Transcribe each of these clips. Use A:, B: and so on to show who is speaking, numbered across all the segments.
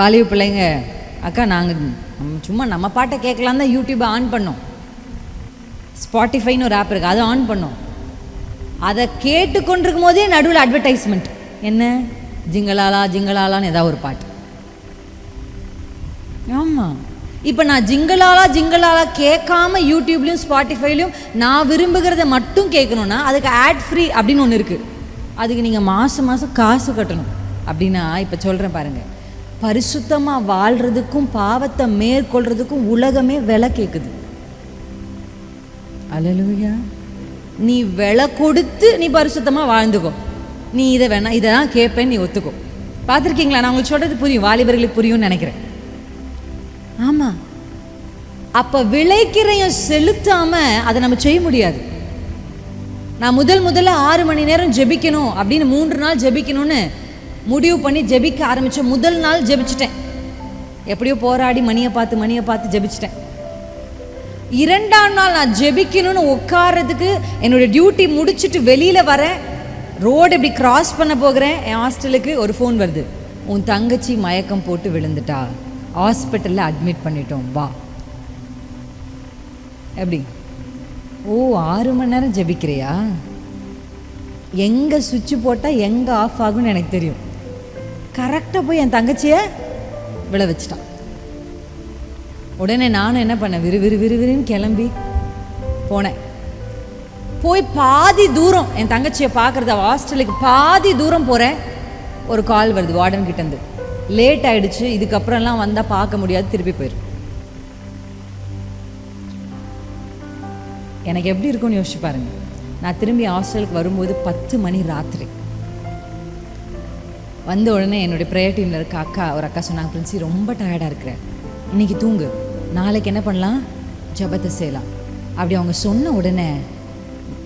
A: வாலிப பிள்ளைங்க அக்கா நாங்கள் சும்மா நம்ம பாட்டை கேட்கலாம் தான் யூடியூப்பை ஆன் பண்ணோம். ஸ்பாட்டிஃபைன்னு ஒரு ஆப் இருக்குது அதை ஆன் பண்ணோம். அதை கேட்டுக்கொண்டிருக்கும் போதே நடுவில் அட்வர்டைஸ்மெண்ட் என்ன? ஜிங்கலாலா ஜிங்கலாலான்னு ஏதாவது ஒரு பாட்டு. ஆமாம் இப்போ நான் ஜிங்கலாலா ஜிங்கலாலா கேட்காம யூடியூப்லேயும் ஸ்பாட்டிஃபைலையும் நான் விரும்புகிறத மட்டும் கேட்கணுன்னா அதுக்கு ஆட் ஃப்ரீ அப்படின்னு ஒன்று இருக்குது அதுக்கு நீங்கள் மாதம் மாதம் காசு கட்டணும். அப்படின்னா இப்போ சொல்கிறேன் பாருங்கள் பரிசுத்தமாக வாழ்கிறதுக்கும் பாவத்தை மேற்கொள்கிறதுக்கும் உலகமே விலை கேட்குது அலலுயா நீ விலை கொடுத்து நீ பரிசுத்தமாக வாழ்ந்துக்கோ. நீ இதை வேணா இதை தான் கேட்பேன்னு நீ ஒத்துக்கோ. பார்த்துருக்கீங்களா? நான் உங்களுக்கு சொல்கிறது புரியும். வாலிபர்களுக்கு புரியும்னு நினைக்கிறேன். ஆமாம் அப்போ விளைக்கிறையும் செலுத்தாமல் அதை நம்ம செய்ய முடியாது. நான் முதல் முதல்ல ஆறு மணி நேரம் ஜெபிக்கணும் அப்படின்னு மூன்று நாள் ஜெபிக்கணும்னு முடிவு பண்ணி ஜெபிக்க ஆரம்பித்த முதல் நாள் ஜெபிச்சிட்டேன். எப்படியோ போராடி மணியை பார்த்து மணியை பார்த்து ஜெபிச்சிட்டேன். இரண்டாம் நாள் நான் ஜெபிக்கணும்னு உட்கார்றதுக்கு என்னோட டியூட்டி முடிச்சுட்டு வெளியில் வரேன். ரோடு இப்படி கிராஸ் பண்ண போகிறேன். என் ஹாஸ்டலுக்கு ஒரு ஃபோன் வருது. உன் தங்கச்சி மயக்கம் போட்டு விழுந்துட்டா. ஹாஸ்பிட்டலில் அட்மிட் பண்ணிட்டோம். வா. எப்படி? ஓ ஆறு மணி நேரம் ஜெபிக்கிறியா? எங்கே சுவிட்ச் போட்டால் எங்கே ஆஃப் ஆகும்னு எனக்கு தெரியும். கரெக்டாக போய் என் தங்கச்சியை விழ வச்சிட்டான். உடனே நானும் என்ன பண்ணேன்? விறு விறு விறுவிறுன்னு கிளம்பி போனேன். போய் பாதி தூரம் என் தங்கச்சியை பார்க்குறது ஹாஸ்டலுக்கு பாதி தூரம் போகிறேன் ஒரு கால் வருது வார்டன் கிட்டேருந்து லேட் ஆகிடுச்சு இதுக்கப்புறம்லாம் வந்தால் பார்க்க முடியாது திருப்பி போயிடும் எனக்கு எப்படி இருக்கும்னு யோசிச்சு பாருங்க. நான் திரும்பி ஹாஸ்டலுக்கு வரும்போது பத்து மணி ராத்திரி. வந்த உடனே என்னுடைய ப்ரேயர் டீமில் இருக்க அக்கா ஒரு அக்கா சொன்னாங்க பிரின்சி ரொம்ப டயர்டாக இருக்கிறேன் இன்னைக்கு தூங்கு. நாளைக்கு என்ன பண்ணலாம்? ஜபத்தை செய்யலாம். அப்படி அவங்க சொன்ன உடனே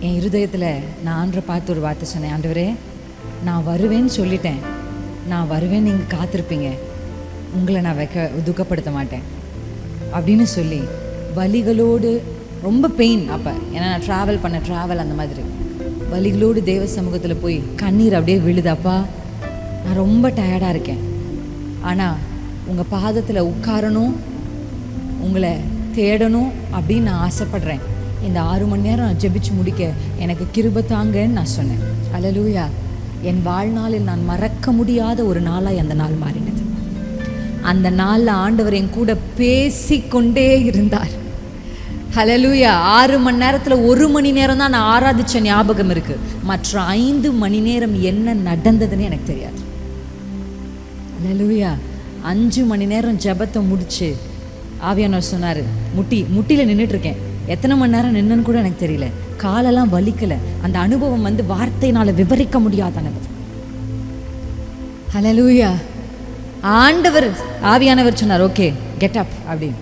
A: என் இருதயத்தில் நான் ஆண்டரை பார்த்து ஒரு வார்த்தை சொன்னேன். ஆண்டவரே நான் வருவேன்னு சொல்லிட்டேன். நான் வருவேன் நீங்கள் காத்திருப்பீங்க. உங்களை நான் வைக்க துக்கப்படுத்த மாட்டேன். அப்படின்னு சொல்லி வலிகளோடு ரொம்ப பெயின் அப்போ. ஏன்னா நான் ட்ராவல் பண்ண ட்ராவல் அந்த மாதிரி. வலிகளோடு தேவ சமூகத்தில் போய் கண்ணீர் அப்படியே விழுதாப்பா நான் ரொம்ப டயர்டாக இருக்கேன். ஆனால் உங்கள் பாதத்தில் உட்காரணும் உங்களை தேடணும் அப்படின்னு நான் ஆசைப்படுறேன். இந்த ஆறு மணி நேரம் நான் ஜெபிச்சு முடிக்க எனக்கு கிருப தாங்கன்னு நான் சொன்னேன். அலலூயா என் வாழ்நாளில் நான் மறக்க முடியாத ஒரு நாளாக அந்த நாள் மாறினது. அந்த நாளில் ஆண்டவர் என் கூட பேசிக்கொண்டே இருந்தார். ஹலலூயா ஆறு மணி நேரத்தில் ஒரு மணி நேரம் தான் நான் ஆராதிச்ச ஞாபகம் இருக்குது மற்ற ஐந்து மணி நேரம் என்ன நடந்ததுன்னு எனக்கு தெரியாது. ஹலலூயா அஞ்சு மணி நேரம் ஜெபத்தை முடிச்சு ஆவியானவர் சொன்னார் முட்டி முட்டியில் நின்றுட்டுருக்கேன் எத்தனை மணி நேரம் நின்னுன்னு கூட எனக்கு தெரியல. காலெல்லாம் வலிக்கல. அந்த அனுபவம் வந்து வார்த்தையினால் விவரிக்க முடியாத அனுபவம் ஹலலூயா ஆண்டவர் ஆவியானவர் சொன்னார் ஓகே கெட் அப் அப்படின்னு.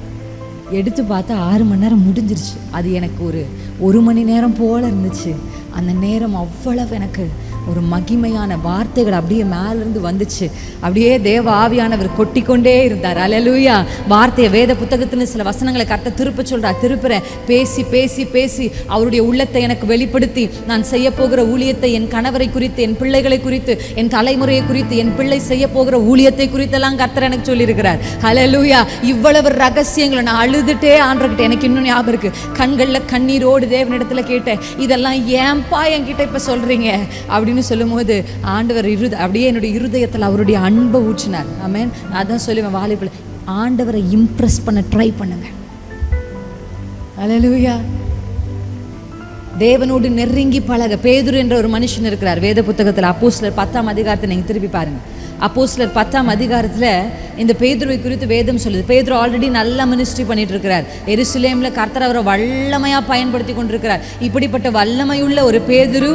A: எடுத்து பார்த்தா ஆறு மணி நேரம் முடிஞ்சிருச்சு. அது எனக்கு ஒரு ஒரு மணி நேரம் போல இருந்துச்சு. அந்த நேரம் அவ்வளவு எனக்கு ஒரு மகிமையான வார்த்தைகள் அப்படியே மேலேருந்து வந்துச்சு. அப்படியே தேவ ஆவியானவர் கொட்டிக்கொண்டே இருந்தார். அலலூயா வார்த்தையை வேத புத்தகத்துல சில வசனங்களை கத்த திருப்ப சொல்கிறார் திருப்புறேன். பேசி பேசி பேசி அவருடைய உள்ளத்தை எனக்கு வெளிப்படுத்தி. நான் செய்ய போகிற ஊழியத்தை என் கணவரை குறித்து என் பிள்ளைகளை குறித்து என் தலைமுறையை குறித்து என் பிள்ளை செய்ய போகிற ஊழியத்தை குறித்தெல்லாம் கர்த்தர் எனக்கு சொல்லியிருக்கிறார். அலலூயா இவ்வளவு ரகசியங்களை நான் அழுதுட்டே ஆண்டர்கிட்ட எனக்கு இன்னும் ஞாபகம் இருக்கு. கண்களில் கண்ணீரோடு தேவனிடத்தில் கேட்டேன். இதெல்லாம் ஏன்பா என்கிட்ட இப்போ சொல்கிறீங்க அப்படி அப்படின்னு சொல்லும்போது ஆண்டவர் இருத அப்படியே என்னுடைய இருதயத்தில் அவருடைய அன்பை ஊற்றினார். ஆமேன் அதான் சொல்லுவேன் வாலிபுல ஆண்டவரை இம்ப்ரெஸ் பண்ண ட்ரை பண்ணுங்க. அலலூயா தேவனோடு நெருங்கி பழக. பேதுரு என்ற ஒரு மனுஷன் இருக்கிறார் வேத புத்தகத்தில். அப்போஸ்லர் பத்தாம் அதிகாரத்தை நீங்கள் திருப்பி பாருங்க. அப்போஸ்லர் பத்தாம் அதிகாரத்தில் இந்த பேதுருவை குறித்து வேதம் சொல்லுது. பேதுரு ஆல்ரெடி நல்ல மினிஸ்ட்ரி பண்ணிட்டு இருக்கிறார். எருசலேமில் கர்த்தர் அவரை வல்லமையாக பயன்படுத்தி கொண்டிருக்கிறார். இப்படிப்பட்ட வல்லமையுள்ள ஒரு பேதுரு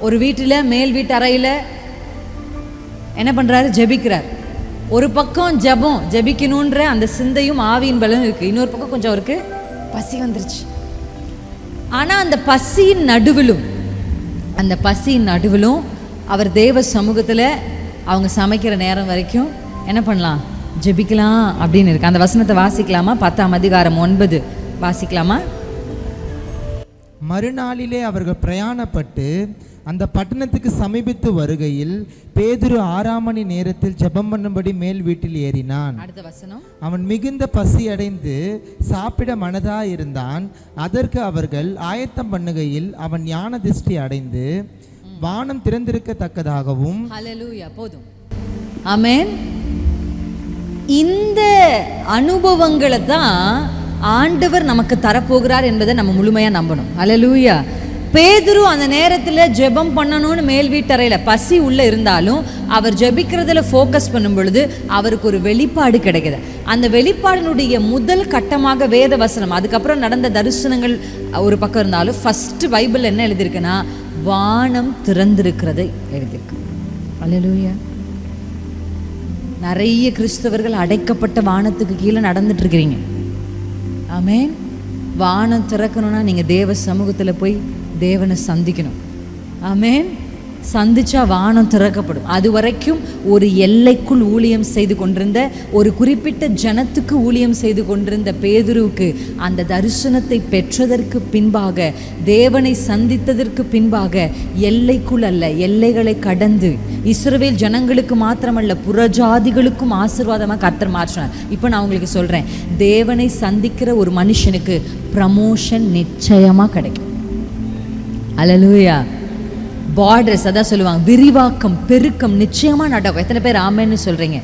A: ஒரு வீட்டில் மேல் வீட்டு அறையில் என்ன பண்ணுறாரு ஜெபிக்கிறார். ஒரு பக்கம் ஜெபம் ஜெபிக்கணுன்ற அந்த சிந்தையும் ஆவியின் பலனும் இருக்குது இன்னொரு பக்கம் கொஞ்சம் அவருக்கு பசி வந்துருச்சு. ஆனால் அந்த பசியின் நடுவிலும் அந்த பசியின் நடுவிலும் அவர் தேவ சமூகத்தில் அவங்க சமைக்கிற நேரம் வரைக்கும் என்ன பண்ணலாம்? ஜெபிக்கலாம் அப்படின்னு இருக்கு. அந்த வசனத்தை வாசிக்கலாமா? பத்தாம் அதிகாரம் ஒன்பது. வாசிக்கலாமா?
B: மறுநாளிலே அவர்கள் பிரயாணப்பட்டு அந்த பட்டணத்துக்கு சமீபித்து வருகையில் பேதுரு ஆறாம் மணி நேரத்தில் ஜெபம் பண்ணும்படி மேல் வீட்டில் ஏறினான்.
A: அடுத்த வசனம்.
B: அவன் மிகுந்த பசி அடைந்து சாப்பிட மனதா இருந்தான். அதற்கு அவர்கள் ஆயத்தம் பண்ணுகையில் அவன் ஞான திருஷ்டி அடைந்து வானம் திறந்திருக்கத்தக்கதாகவும்
A: போதும். ஆமென் இந்த அனுபவங்களை தான் ஆண்டவர் நமக்கு தரப்போகிறார் என்பதை நம்ம முழுமையா நம்பணும். ஹalleluya பேதுரு அந்த நேரத்தில் ஜெபம் பண்ணணும்னு மேல் வீட்டறையில் பசி உள்ளே இருந்தாலும் அவர் ஜெபிக்கிறதுல ஃபோக்கஸ் பண்ணும் பொழுது அவருக்கு ஒரு வெளிப்பாடு கிடைக்குது. அந்த வெளிப்பாடினுடைய முதல் கட்டமாக வேத வசனம் அதுக்கப்புறம் நடந்த தரிசனங்கள் ஒரு பக்கம் இருந்தாலும் ஃபர்ஸ்ட் பைபிள் என்ன எழுதியிருக்குன்னா வானம் திறந்திருக்கிறது எழுதியிருக்கு. அலலூயா நிறைய கிறிஸ்தவர்கள் அடைக்கப்பட்ட வானத்துக்கு கீழே நடந்துட்டு இருக்கிறீங்க வானம் திறக்கணும்னா நீங்கள் தேவ சமூகத்தில் போய் தேவனை சந்திக்கணும். ஆமேன். சந்திச்சா வானம் திறக்கப்படும். அது வரைக்கும் ஒரு எல்லைக்குள் ஊழியம் செய்து கொண்டிருந்த ஒரு குறிப்பிட்ட ஜனத்துக்கு ஊழியம் செய்து கொண்டிருந்த பேதுருவுக்கு அந்த தரிசனத்தை பெற்றதற்கு பின்பாக தேவனை சந்தித்ததற்கு பின்பாக எல்லைக்குள் அல்ல எல்லைகளை கடந்து இஸ்ரவேல் ஜனங்களுக்கு மாத்திரமல்ல புறஜாதிகளுக்கும் ஆசீர்வாதமாக கத்தர் மாற்றினார். இப்போ நான் உங்களுக்கு சொல்கிறேன் தேவனை சந்திக்கிற ஒரு மனுஷனுக்கு ப்ரமோஷன் நிச்சயமாக கிடைக்கும். அலலூயா பார்டர்ஸ் அதான் சொல்லுவாங்க. விரிவாக்கம் பெருக்கம் நிச்சயமாக நடக்கும். எத்தனை பேர் ஆமேன்னு சொல்கிறீங்க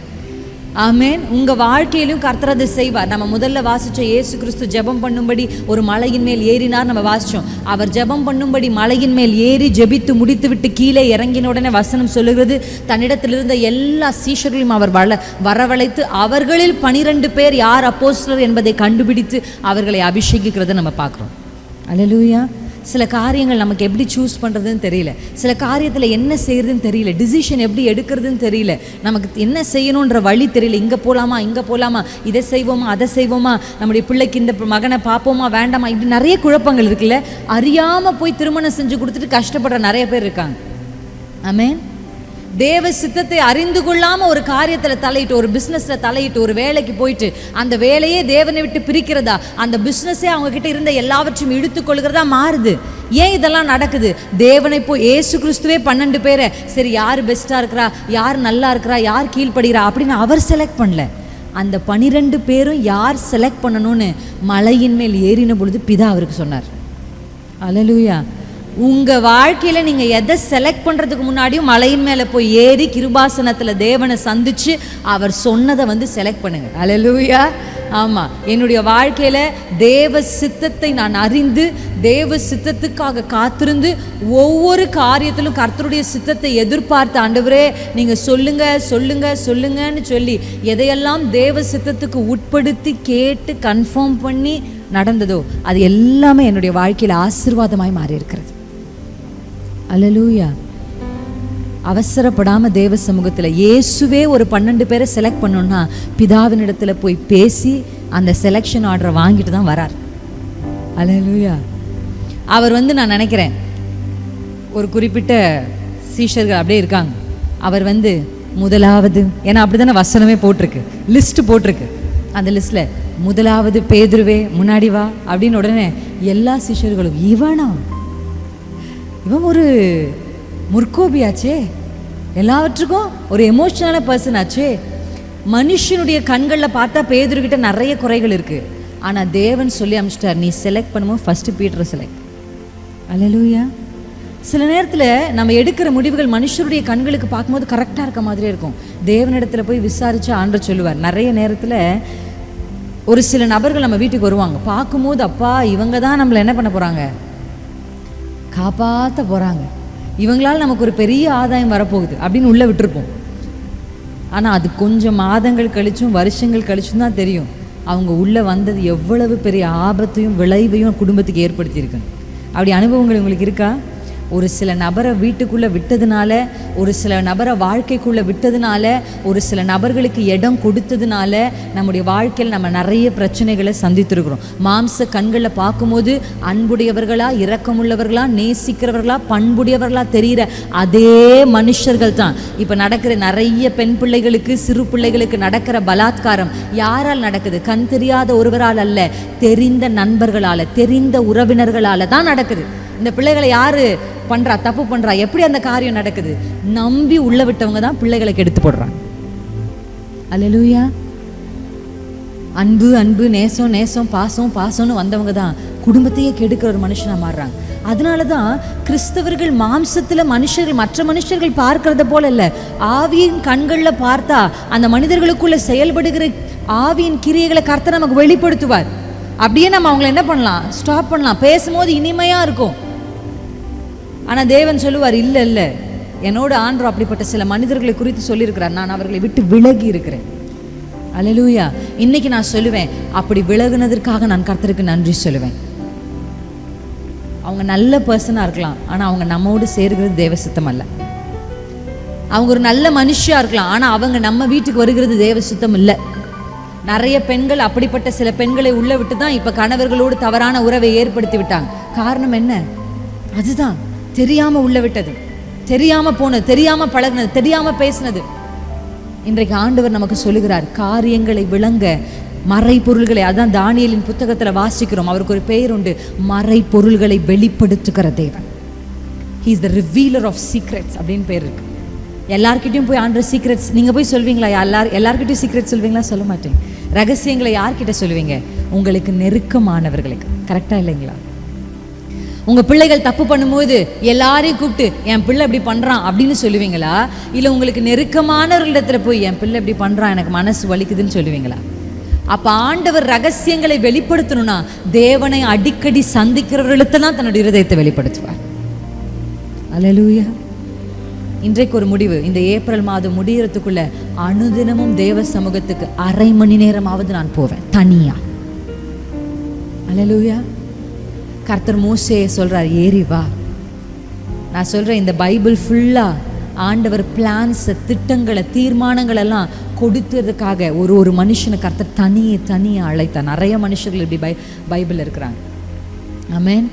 A: ஆமேன். உங்கள் வாழ்க்கையிலும் கர்த்தர் அதை செய்வார். நம்ம முதல்ல வாசித்த இயேசு கிறிஸ்து ஜெபம் பண்ணும்படி ஒரு மலையின் மேல் ஏறினார் நம்ம வாசித்தோம் அவர் ஜெபம் பண்ணும்படி மலையின் மேல் ஏறி ஜெபித்து முடித்துவிட்டு கீழே இறங்கின உடனே வசனம் சொல்லுகிறது. தன்னிடத்தில் இருந்த எல்லா சீஷர்களையும் அவர் வள வரவழைத்து அவர்களில் பனிரெண்டு பேர் யார் அப்போஸ்தலர் என்பதை கண்டுபிடித்து அவர்களை அபிஷேகிக்கிறதை நம்ம பார்க்குறோம். அலலூயா சில காரியங்கள் நமக்கு எப்படி சூஸ் பண்ணுறதுன்னு தெரியல. சில காரியத்தில் என்ன செய்கிறதுன்னு தெரியல. டிசிஷன் எப்படி எடுக்கிறதுன்னு தெரியல. நமக்கு என்ன செய்யணுன்ற வழி தெரியல. இங்கே போகலாமா இங்கே போகலாமா இதை செய்வோமா? அதை செய்வோமா? நம்முடைய பிள்ளைக்கு இந்த மகனை பார்ப்போமா? வேண்டாமா? இப்படி நிறைய குழப்பங்கள் இருக்குல்ல. அறியாமல் போய் திருமணம் செஞ்சு கொடுத்துட்டு கஷ்டப்படுற நிறைய பேர் இருக்காங்க. ஆமேன் தேவ சித்தத்தை அறிந்து கொள்ளாமல் ஒரு காரியத்தில் தலையிட்டு ஒரு பிஸ்னஸில் தலையிட்டு ஒரு வேலைக்கு போயிட்டு அந்த வேலையே தேவனை விட்டு பிரிக்கிறதா? அந்த பிஸ்னஸே அவங்கக்கிட்ட இருந்த எல்லாவற்றையும் இழுத்துக்கொள்கிறதா மாறுது? ஏன் இதெல்லாம் நடக்குது? தேவனை போய் ஏசு கிறிஸ்துவே பன்னெண்டு பேரை சரி யார் பெஸ்ட்டாக இருக்கிறா? யார் நல்லா இருக்கிறா? யார் கீழ்ப்படுகிறா? அப்படின்னு அவர் செலக்ட் பண்ணல. அந்த பனிரெண்டு பேரும் யார் செலக்ட் பண்ணணும்னு மலையின் மேல் ஏறின பொழுது பிதா அவருக்கு சொன்னார். அலலூயா உங்கள் வாழ்க்கையில் நீங்கள் எதை செலக்ட் பண்ணுறதுக்கு முன்னாடியும் மலையின் மேலே போய் ஏறி கிருபாசனத்தில் தேவனை சந்தித்து அவர் சொன்னதை வந்து செலக்ட் பண்ணுங்கள் அலலூயா ஆமாம் என்னுடைய வாழ்க்கையில் தேவ சித்தத்தை நான் அறிந்து தேவ சித்தத்துக்காக காத்திருந்து ஒவ்வொரு காரியத்திலும் கர்த்தருடைய சித்தத்தை எதிர்பார்த்த ஆண்டவரே நீங்கள் சொல்லுங்கள் சொல்லுங்கள் சொல்லுங்கன்னு சொல்லி எதையெல்லாம் தேவ சித்தத்துக்கு உட்படுத்தி கேட்டு கன்ஃபார்ம் பண்ணி நடந்ததோ அது எல்லாமே என்னுடைய வாழ்க்கையில் ஆசீர்வாதமாய் மாறி இருக்கிறது அலலூயா அவசரப்படாமல் தேவ சமூகத்தில் இயேசுவே ஒரு பன்னெண்டு பேரை செலக்ட் பண்ணணும்னா பிதாவினிடத்தில் போய் பேசி அந்த செலெக்ஷன் ஆர்டரை வாங்கிட்டு தான் வரார். அலலூயா அவர் வந்து நான் நினைக்கிறேன் ஒரு குறிப்பிட்ட சீஷர்கள் அப்படியே இருக்காங்க. அவர் வந்து முதலாவது ஏன்னா அப்படி தானே வசனமே போட்டிருக்கு லிஸ்ட் போட்டிருக்கு. அந்த லிஸ்ட்டில் முதலாவது பேதுருவே முன்னாடி வா அப்படின்னு உடனே எல்லா சிஷர்களும் இவனா? இவன் ஒரு முற்கோபியாச்சே. எல்லாவற்றுக்கும் ஒரு எமோஷனலான பர்சன் ஆச்சே. மனுஷனுடைய கண்களில் பார்த்தா பேதுருக்கிட்ட நிறைய குறைகள் இருக்குது ஆனால் தேவன் சொல்லி அமிச்சிட்டார் நீ செலக்ட் பண்ணும்போது ஃபஸ்ட்டு பீட்டரை செலக்ட் அலலூயா சில நேரத்தில் நம்ம எடுக்கிற முடிவுகள் மனுஷருடைய கண்களுக்கு பார்க்கும்போது கரெக்டாக இருக்க மாதிரியே இருக்கும். தேவனிடத்தில் போய் விசாரிச்சு ஆண்டு சொல்லுவார். நிறைய நேரத்தில் ஒரு சில நபர்கள் நம்ம வீட்டுக்கு வருவாங்க. பார்க்கும்போது அப்பா இவங்க தான் நம்மளை என்ன பண்ண போகிறாங்க காப்பாற்ற போகிறாங்க இவங்களால நமக்கு ஒரு பெரிய ஆதாயம் வரப்போகுது அப்படின்னு உள்ளே விட்டுருப்போம். ஆனால் அது கொஞ்சம் மாதங்கள் கழிச்சும் வருஷங்கள் கழிச்சும் தான் தெரியும். அவங்க உள்ளே வந்தது எவ்வளவு பெரிய ஆபத்தையும் விளைவையும் குடும்பத்துக்கு ஏற்படுத்தியிருக்கு. அப்படி அனுபவங்கள் உங்களுக்கு இருக்கா? ஒரு சில நபரை வீட்டுக்குள்ளே விட்டதுனால ஒரு சில நபரை வாழ்க்கைக்குள்ளே விட்டதுனால ஒரு சில நபர்களுக்கு இடம் கொடுத்ததுனால நம்முடைய வாழ்க்கையில் நம்ம நிறைய பிரச்சனைகளை சந்தித்திருக்கிறோம். மாம்ச கண்களில் பார்க்கும்போது அன்புடையவர்களா இரக்கமுள்ளவர்களா நேசிக்கிறவர்களா பண்புடையவர்களா தெரிகிற அதே மனுஷர்கள் தான். இப்போ நடக்கிற நிறைய பெண் பிள்ளைகளுக்கு சிறு பிள்ளைகளுக்கு நடக்கிற பலாத்காரம் யாரால் நடக்குது? கண் தெரியாத ஒருவரால் அல்ல தெரிந்த நண்பர்களால் தெரிந்த உறவினர்களால் தான் நடக்குது. இந்த பிள்ளைகளை யாரு பண்ணுறா தப்பு பண்ணுறா எப்படி அந்த காரியம் நடக்குது? நம்பி உள்ள விட்டவங்க தான் பிள்ளைகளை கெடுத்து போடுறாங்க. அல்லேலூயா. அன்பு அன்பு நேசம் நேசம் பாசம் பாசம்னு வந்தவங்க தான் குடும்பத்தையே கெடுக்கிற ஒரு மனுஷனாக மாறுறாங்க. அதனால தான் கிறிஸ்தவர்கள் மாம்சத்தில் மனுஷர்கள் மற்ற மனுஷர்கள் பார்க்கறத போல இல்லை. ஆவியின் கண்களில் பார்த்தா அந்த மனிதர்களுக்குள்ள செயல்படுகிற ஆவியின் கிரியைகளை கர்த்தர் நமக்கு வெளிப்படுத்துவார். அப்படியே நம்ம அவங்கள என்ன பண்ணலாம்? ஸ்டாப் பண்ணலாம். பேசும்போது இனிமையாக இருக்கும். ஆனால் தேவன் சொல்லுவார் இல்லை இல்லை. என்னோட ஆண்டவர் அப்படிப்பட்ட சில மனிதர்களை குறித்து சொல்லியிருக்கிறார். நான் அவர்களை விட்டு விலகி இருக்கிறேன். அலலூயா இன்னைக்கு நான் சொல்லுவேன் அப்படி விலகுனதற்காக நான் கர்த்தருக்கு நன்றி சொல்லுவேன். அவங்க நல்ல பர்சனாக இருக்கலாம் ஆனால் அவங்க நம்மோடு சேர்கிறது தேவ சுத்தம் அல்ல. அவங்க ஒரு நல்ல மனுஷியாக இருக்கலாம் ஆனால் அவங்க நம்ம வீட்டுக்கு வருகிறது தேவ சுத்தம் இல்லை. நிறைய பெண்கள் அப்படிப்பட்ட சில பெண்களை உள்ள விட்டு தான் இப்போ கணவர்களோடு தவறான உறவை ஏற்படுத்தி விட்டாங்க. காரணம் என்ன? அதுதான். தெரியாமல் உள்ள விட்டது. தெரியாமல் போனது தெரியாமல் பழகுனது தெரியாமல் பேசினது. இன்றைக்கு ஆண்டவர் நமக்கு சொல்லுகிறார் காரியங்களை விளங்க மறைப்பொருள்களை அதான் தானியலின் புத்தகத்தில் வாசிக்கிறோம் அவருக்கு ஒரு பெயர் உண்டு மறைபொருள்களை வெளிப்படுத்துகிற தேவன். He's the revealer of secrets அப்படின்னு பேர் இருக்கு. எல்லார்கிட்டையும் போய் ஆண்டர் சீக்ரெட்ஸ் நீங்கள் போய் சொல்வீங்களா? எல்லார் எல்லார்கிட்டையும் சீக்ரெட் சொல்வீங்களா? சொல்ல மாட்டேன். ரகசியங்களை யார்கிட்ட சொல்லுவீங்க உங்களுக்கு நெருக்கமானவர்களுக்கு. கரெக்டாக இல்லைங்களா? உங்கள் பிள்ளைகள் தப்பு பண்ணும்போது எல்லாரையும் கூப்பிட்டு என் பிள்ளை இப்படி பண்ணுறான் அப்படின்னு சொல்லுவீங்களா? இல்லை உங்களுக்கு நெருக்கமானவர்களிடத்துல போய் என் பிள்ளை இப்படி பண்ணுறான் எனக்கு மனசு வலிக்குதுன்னு சொல்லுவீங்களா? அப்போ ஆண்டவர் ரகசியங்களை வெளிப்படுத்தணும்னா தேவனை அடிக்கடி சந்திக்கிறவர்களுக்கு தான் தன்னுடைய இருதயத்தை வெளிப்படுத்துவார். அலலூயா இன்றைக்கு ஒரு முடிவு. இந்த ஏப்ரல் மாதம் முடியறதுக்குள்ள அனுதினமும் தேவ சமூகத்துக்கு அரை மணி நேரமாவது நான் போவேன் தனியா. அலலூயா கர்த்தர் மோசேயை சொல்கிறார் ஏறி வா. நான் சொல்கிறேன் இந்த பைபிள் ஃபுல்லாக ஆண்டவர் பிளான்ஸை திட்டங்களை தீர்மானங்கள் எல்லாம் கொடுத்ததுக்காக ஒரு ஒரு மனுஷனை கர்த்தர் தனியே தனியாக அழைத்தார். நிறைய மனுஷர்கள் இப்படி பை பைபிள் இருக்கிறாங்க. ஆமேன்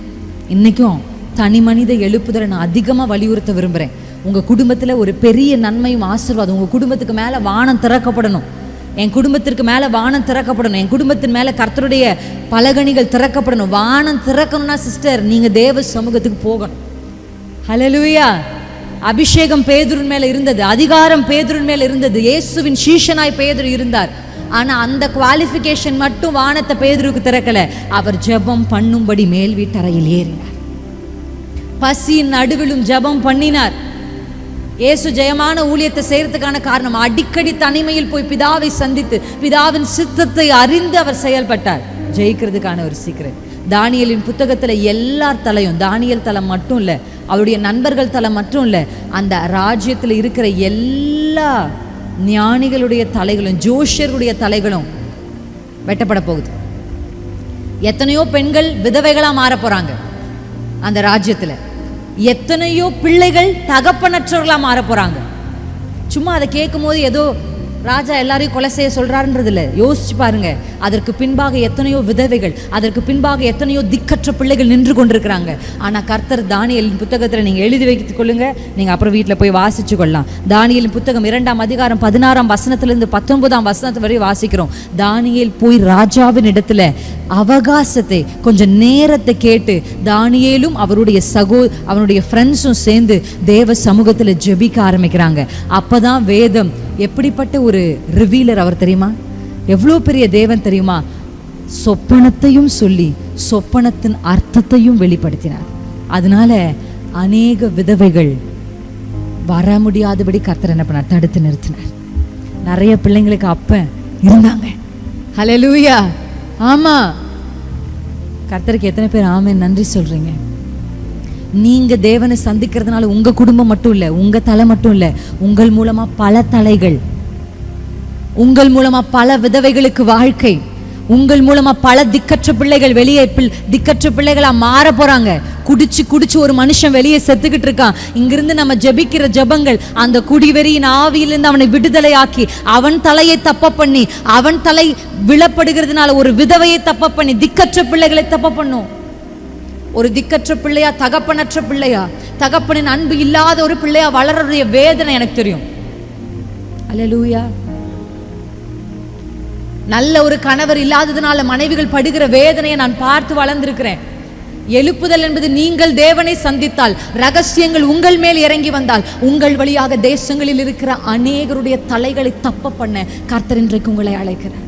A: இன்றைக்கும் தனி மனித எழுப்புதலை நான் அதிகமாக வலியுறுத்த விரும்புகிறேன் உங்கள் குடும்பத்தில் ஒரு பெரிய நன்மையும் ஆசீர்வாதம் உங்கள் குடும்பத்துக்கு மேலே வானம் திறக்கப்படணும். என் குடும்பத்திற்கு மேலே வானம் திறக்கப்படணும். என் குடும்பத்தின் மேலே கர்த்தருடைய பலகணிகள் திறக்கப்படணும். வானம் திறக்கணும்னா சிஸ்டர் நீங்கள் தேவ சமூகத்துக்கு போகணும். ஹalleluya அபிஷேகம் பேதுருன் மேலே இருந்தது. அதிகாரம் பேதுருன் மேலே இருந்தது. இயேசுவின் சீஷனாய் பேதுரு இருந்தார். ஆனால் அந்த குவாலிஃபிகேஷன் மட்டும் வானத்தை பேதுருக்கு திறக்கலை. அவர் ஜெபம் பண்ணும்படி மேல் வீட்டறையில் ஏறினார். பசியின் நடுவிலும் ஜெபம் பண்ணினார். இயேசு ஜெயமான ஊழியத்தை செய்யறதுக்கான காரணம் அடிக்கடி தனிமையில் போய் பிதாவை சந்தித்து பிதாவின் சித்தத்தை அறிந்து அவர் செயல்பட்டார். ஜெயிக்கிறதுக்கான ஒரு சீக்கிரம் தானியலின் புத்தகத்தில் எல்லார் தலையும் தானியல் தலம் மட்டும் இல்லை அவருடைய நண்பர்கள் தலம் மட்டும் இல்லை அந்த ராஜ்யத்தில் இருக்கிற எல்லா ஞானிகளுடைய தலைகளும் ஜோஷியர்களுடைய தலைகளும் வெட்டப்பட போகுது. எத்தனையோ பெண்கள் விதவைகளாக மாற போகிறாங்க அந்த ராஜ்யத்தில். எத்தனையோ பிள்ளைகள் தகப்பனற்றவர்களாக மாற போகிறாங்க சும்மா அதை கேட்கும் போது ஏதோ ராஜா எல்லாரையும் கொலை செய்ய சொல்கிறாருன்றதில்ல யோசிச்சு பாருங்க. அதற்கு பின்பாக எத்தனையோ விதவைகள் அதற்கு பின்பாக எத்தனையோ திக்கற்ற பிள்ளைகள் நின்று கொண்டிருக்கிறாங்க. ஆனால் கர்த்தர் தானியலின் புத்தகத்தில் நீங்கள் எழுதி வைத்துக் கொள்ளுங்க. நீங்கள் அப்புறம் வீட்டில் போய் வாசிச்சு கொள்ளலாம். தானியலின் புத்தகம் இரண்டாம் அதிகாரம் பதினாறாம் வசனத்திலிருந்து பத்தொன்பதாம் வசனத்து வரை வாசிக்கிறோம். தானியல் போய் ராஜாவின் இடத்துல அவகாசத்தை கொஞ்சம் நேரத்தை கேட்டு தானியலும் அவருடைய சகோ அவனுடைய ஃப்ரெண்ட்ஸும் சேர்ந்து தேவ சமூகத்தில் ஜெபிக்க ஆரம்பிக்கிறாங்க. அப்பதான் வேதம் எப்படிப்பட்ட ஒரு ரிவீலர் அவர் தெரியுமா? எவ்வளோ பெரிய தேவன் தெரியுமா? சொப்பனத்தையும் சொல்லி சொப்பனத்தின் அர்த்தத்தையும் வெளிப்படுத்தினார். அதனால அநேக விதவைகள் வர முடியாதபடி கர்த்தர் என்ன பண்ணார்? தடுத்து நிறுத்தினார். நிறைய பிள்ளைங்களுக்கு அப்போ இருந்தாங்க. ஹலோ லூயா ஆமாம் கர்த்தருக்கு எத்தனை பேர் ஆமே நன்றி சொல்கிறீங்க நீங்க தேவனை சந்திக்கிறதுனால உங்க குடும்பம் மட்டும் இல்ல உங்க தலை மட்டும் இல்ல உங்கள் மூலமா பல தலைகள் உங்கள் மூலமா பல விதவைகளுக்கு வாழ்க்கை உங்கள் மூலமா பல திக்கற்ற பிள்ளைகள் வெளியே திக்கற்ற பிள்ளைகளா மாற போறாங்க. குடிச்சு குடிச்சு ஒரு மனுஷன் வெளியே செத்துக்கிட்டு இருக்கான். இங்கிருந்து நம்ம ஜெபிக்கிற ஜெபங்கள் அந்த குடிவெறியின் ஆவியிலிருந்து அவனை விடுதலை ஆக்கி அவன் தலையை தப்ப பண்ணி அவன் தலை விழப்படுகிறதுனால ஒரு விதவையை தப்ப பண்ணி திக்கற்ற பிள்ளைகளை தப்ப பண்ணும். ஒரு திக்கற்ற பிள்ளையா தகப்பனற்ற பிள்ளையா? தகப்பனின் அன்பு இல்லாத ஒரு பிள்ளையா வளர்றதுடைய வேதனை எனக்கு தெரியும். அல்லேலூயா. நல்ல ஒரு கணவர் இல்லாததுனால மனைவிகள் படுகிற வேதனையை நான் பார்த்து வளர்ந்திருக்கிறேன். எழுப்புதல் என்பது நீங்கள் தேவனை சந்தித்தால் ரகசியங்கள் உங்கள் மேல் இறங்கி வந்தால் உங்கள் வழியாக தேசங்களில் இருக்கிற அநேகருடைய தலைகளை தப்ப பண்ண கர்த்தர் இன்றைக்கு உங்களை அழைக்கிறார்.